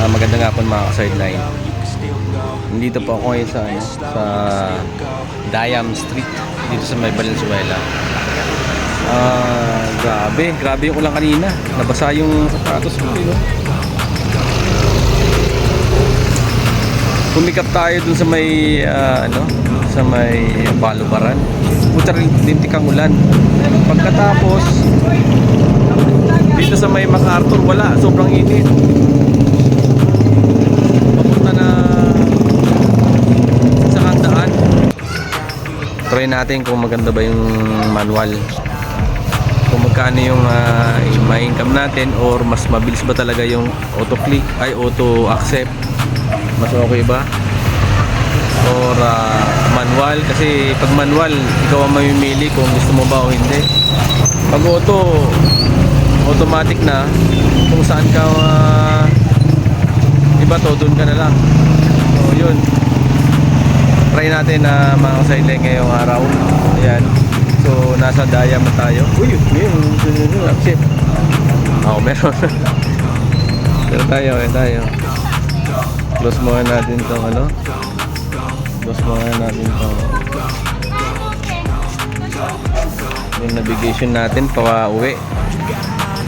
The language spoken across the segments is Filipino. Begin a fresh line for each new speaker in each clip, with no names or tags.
Ah, magandang hapon mga ka-sideline. Nandito po ako ngayon sa, ano, sa Dayam Street, dito sa may Valenzuela. Ah, grabe, grabe yung ulan kanina. Nabasa yung sapatos ko, no? Pumikap tayo dun sa may, ah, ano, sa may balubaran. Puta rin, lintik ang ulan. Pagkatapos, dito sa may MacArthur, wala. Sobrang init. Papunta na sa handaan. Try natin kung maganda ba yung manual. Kung magkano yung uh, ma-income natin or mas mabilis ba talaga yung auto-click ay auto-accept. Mas okay ba? Or ah, manual kasi pag manual ikaw ang mamimili kung gusto mo ba o hindi. Pag auto automatic na kung saan ka ah, iba to doon ka na lang so yun try natin na mga sideline ngayong araw. Ayan. So nasa na tayo. Uy meron shit ako meron. Pero tayo eh tayo. Close muna natin tong ano. Close muna natin tong yung navigation natin pa uwi.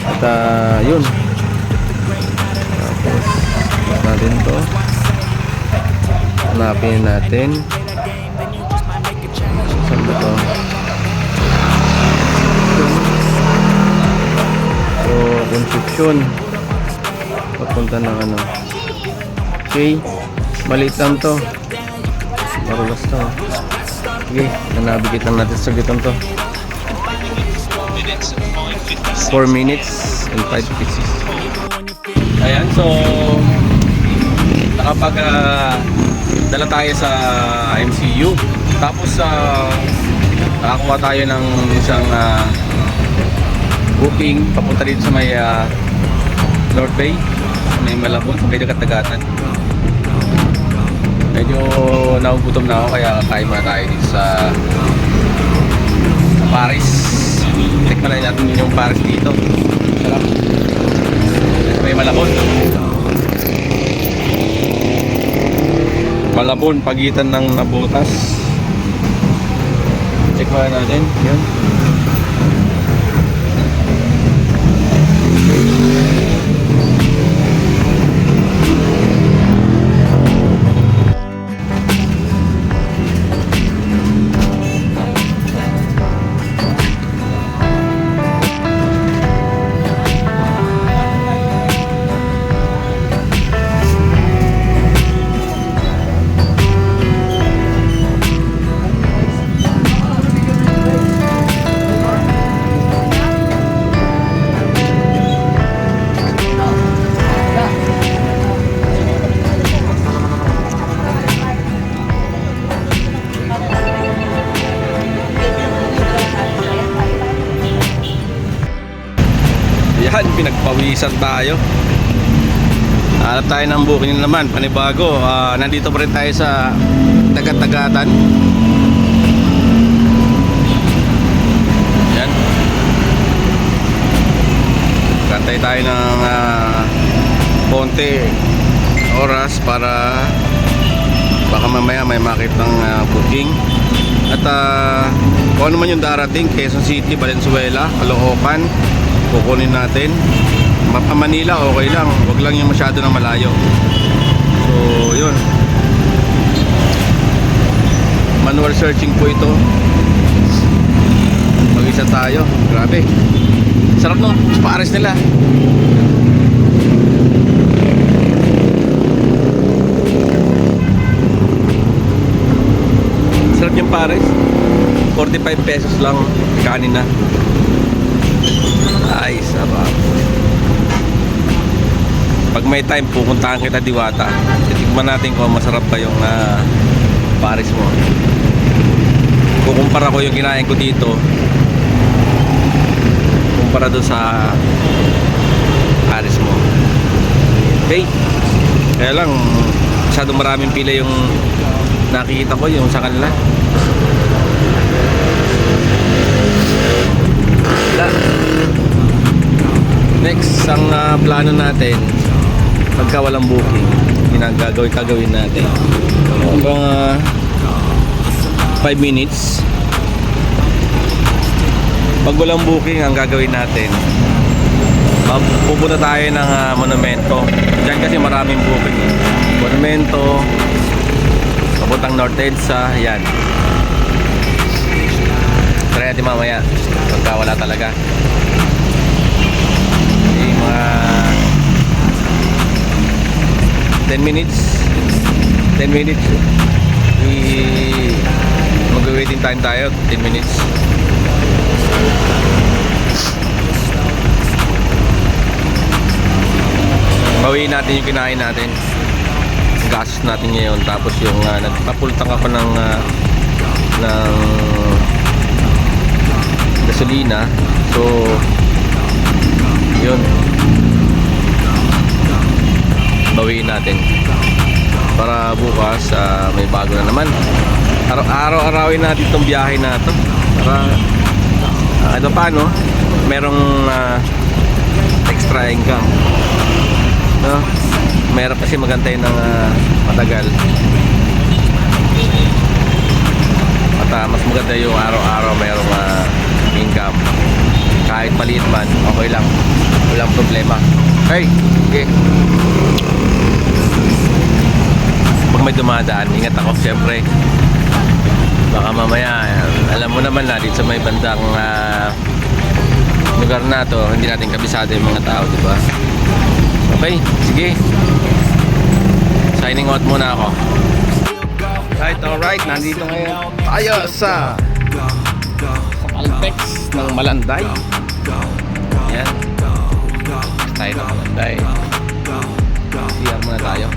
At ah, yun. Tapos natin to. Hanapin natin Concepcion papunta ng ano. Okay. Maliit lang to. Marulas to. Sige nanabigit lang natin sa gitan to. 4 minutes and 5 pieces. Ayan so nakapag ah, dala tayo sa MCU tapos sa nakakuha tayo ng isang ah, booking papunta dito sa may ah, North Bay may Malabon sa may Dagat-Dagatan medyo nagugutom na ako kaya kain muna tayo dito sa Paris tikman na natin yung Paris dito sarap may Malabon Malabon, pagitan ng Nabotas. Check muna natin. Yun. Pinagpawisan tayo. Hanap tayo ng booking na naman, panibago. Ah, nandito pa rin tayo sa Tagat-Tagatan. Yan. Kantay tayo ng ah, konti oras para baka mamaya may makita ng ah, booking. At ah, kung ano man yung darating, Quezon City, Valenzuela, Caloocan, kukunin natin. Mapa Manila, okay lang. Huwag lang yung masyado na malayo. So, yun. Manual searching po ito. Mag-isa tayo. Grabe. Sarap no, pares nila. Sarap yung pares. 45 pesos lang kanin na. Ay, sarap. Pag may time, pupuntahan kita diwata. Titikman natin kung masarap ba yung ah, pares mo. Kukumpara ko yung kinain ko dito. Kumpara doon sa pares mo. Okay? Kaya lang, masyadong maraming pila yung nakikita ko yung sa kanila. Next, ang ah, plano natin pagka walang booking ginagagawin kagawin natin. Mga 5 minutes. Pag walang booking ang gagawin natin pupunta tayo ng ah, monumento. Dyan kasi maraming booking. Monumento papuntang North EDSA yan. Try natin mamaya pagka wala talaga. Yung mga 10 minutes. 10 minutes. I mag-waiting time tayo 10 minutes. Bawiin natin yung kinain natin. Gas natin ngayon. Tapos yung uh, nagpapultang ako ng ah, ng gasolina. So yun bawiin natin. Para bukas ah, may bago na naman. Araw- araw-arawin natin itong biyahe na to. Para uh, ito pa no? Merong ah, extra income. No? Meron kasi magantay ng ah, matagal. At ah, mas maganda yung araw-araw mayroong ah, income. Kahit maliit man okay lang. Walang problema hey okay pag may dumadaan ingat ako syempre. Baka mamaya alam mo naman na dito sa may bandang ah, lugar na to hindi natin kabisado yung mga tao di ba? Okay sige. Signing out muna ako. Right alright nandito ngayon tayo sa Alpex ng Malanday. Yan tayo ng Malanday CR muna tayo.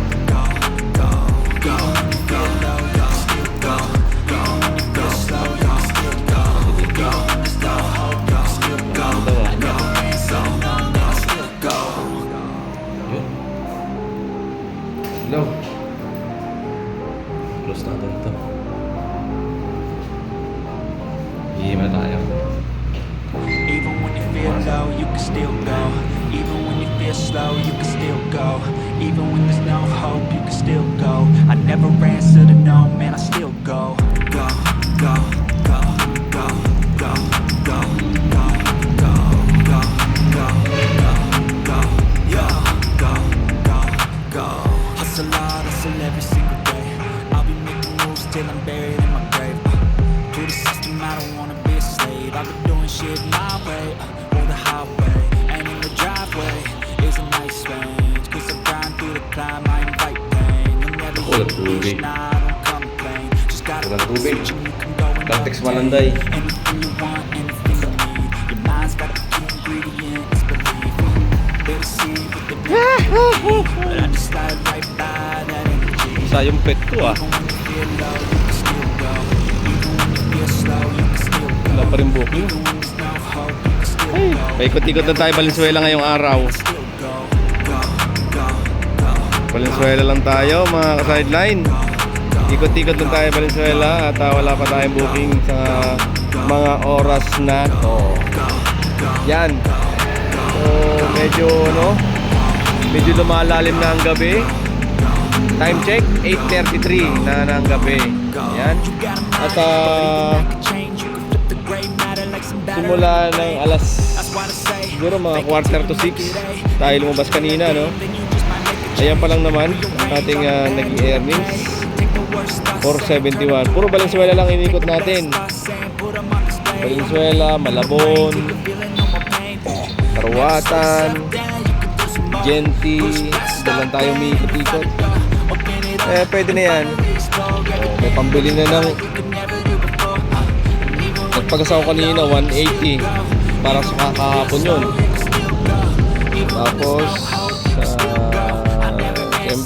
Hello. Close natin ito. Na tayo.
Even when you feel low, you can still go. Even when you feel slow, you can still go. Even when there's no hope, you can still go. I never answer to no, man, I still go. Go, go, go, go, go, go, go, go, go, go, go, go, go, go, go. Hustle hard, hustle every single day. I'll be making moves till I'm buried in my grave. To the system, I don't wanna be a slave. I've been doing shit my way,
Walang tubig.
Walang
tubig.
Latex
malanday. Isa yung pet ko ah. Wala pa rin booking.
Ay,
paikot-ikot na tayo Valenzuela ngayong araw. Valenzuela lang tayo mga ka-sideline. Ikot-ikot lang tayo Valenzuela at ah, wala pa tayong booking sa mga oras na to. Yan. So, medyo ano, medyo lumalalim na ang gabi. Time check, 8.33 na ng gabi. Yan. At
batter.
simula ng alas siguro mga quarter to 6 tayo lumabas kanina no ayan pa lang naman ating ah, naging earnings
Take the worst thoughts,
471 puro Valenzuela lang inikot natin. Valenzuela, Malabon. Karawatan Genti doon lang tayo umiikot-ikot. Eh pwede na yan. Oh, may pambili na ng nagpagas ako kanina 180 para sa kakahapon yun. Tapos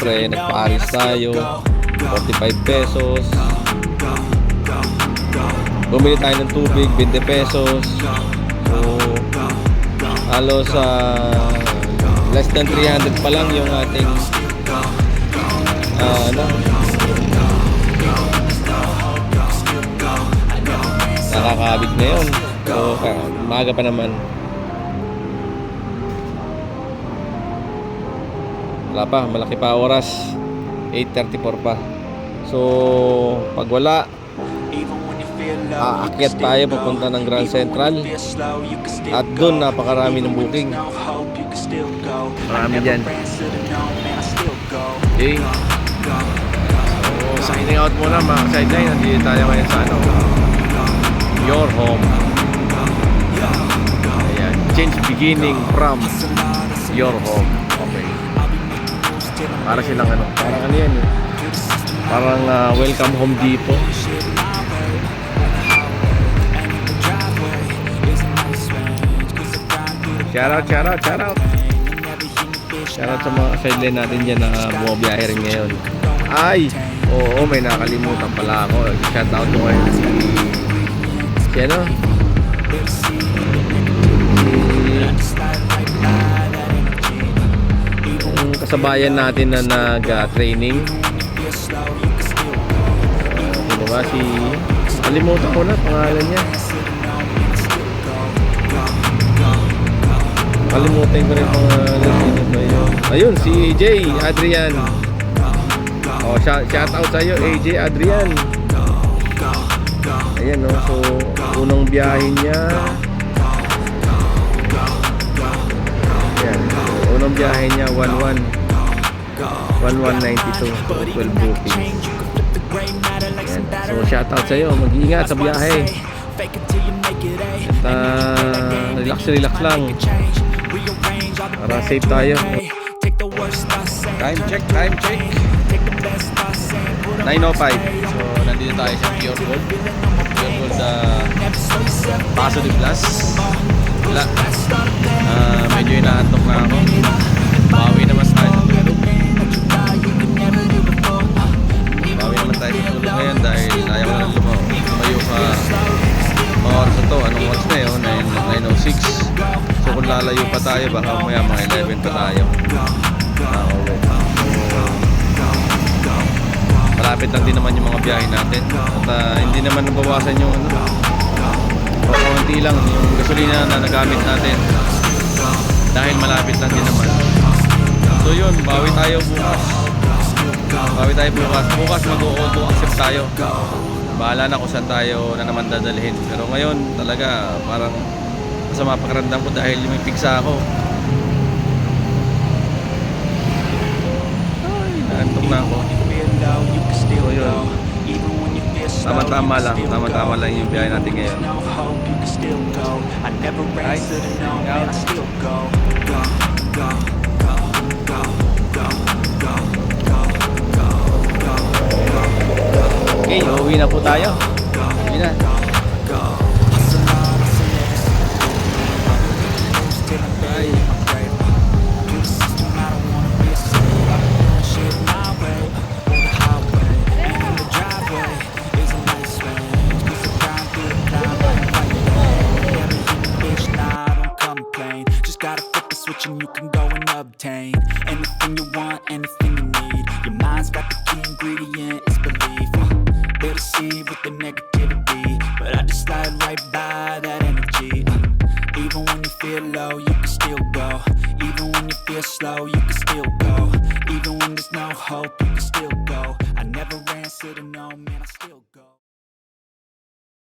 siyempre nagpa-aris tayo. 45 pesos. Bumili tayo ng tubig 20 pesos. So halos sa less than 300 pa lang yung ating ah, ano? Nakakabig na yun so maaga pa naman Wala pa, malaki pa oras. 8.34 pa. So, pag wala, aakyat tayo papunta ng Grand Central. At doon, napakarami ng booking. Marami dyan. Okay. So, signing out muna mga sideline. Nandito tayo ngayon sa ano, your home. Ayan. Change beginning from your home. Para silang ano, parang ano yan eh. Parang ah, welcome home depot. Shout out, shout out, shout out. Shout out sa mga sideline natin dyan na bumabiyahe rin ngayon. Ay! Oo, may nakalimutan pala ako. Shout out ko ngayon. Si ano? Yung kasabayan natin na nag-training. Ano ba? Si... Kalimutan ko na pangalan niya. Kalimutan ko rin pangalan. Yun? Ayun, si AJ Adrian. Oh, shout, out sa iyo, AJ Adrian. Ayan, no? So, unang biyahe niya. Ayan. So, unang biyahe niya, 11. 1192. 12 booking. Ayan. So, shout out sa iyo. Mag-iingat sa biyahe. At ah, relax, relax lang. Para safe tayo. Time check, time check. 9.05. So, nandito tayo sa Pure Gold. Pure Gold uh, Paso de Blas. Wala. Ah, medyo inaantok na ako. Bawi naman tayo sa tulog ngayon dahil ayaw ko na lumaw. Lumayo ka mga oras na to. Anong oras na yun? 9, 9.06. So kung lalayo pa tayo, baka maya mga 11 pa tayo. Ah, malapit lang din naman yung mga biyahe natin at ah, hindi naman nabawasan yung ano konti lang yung gasolina na nagamit natin dahil malapit lang din naman so yun bawi tayo bukas bawi tayo bukas. Bukas mag-auto accept tayo. Bahala na kung saan tayo na naman dadalhin. Pero ngayon talaga parang masama pakiramdam ko dahil may pigsa ako. Ay naantok na ako. So, yun. Tama-tama lang. Tama-tama lang yung biyahe natin ngayon. Guys, out. Okay, uuwi na po tayo.
Flip the switch and you can go and obtain anything you want, anything you need. Your mind's got the key ingredient, it's belief. They deceive with the negativity, but I just slide right by that energy. Uh, Even when you feel low, you can still go. Even when you feel slow, you can still go. Even when there's no hope, you can still go. I never answer to no, man, I still go.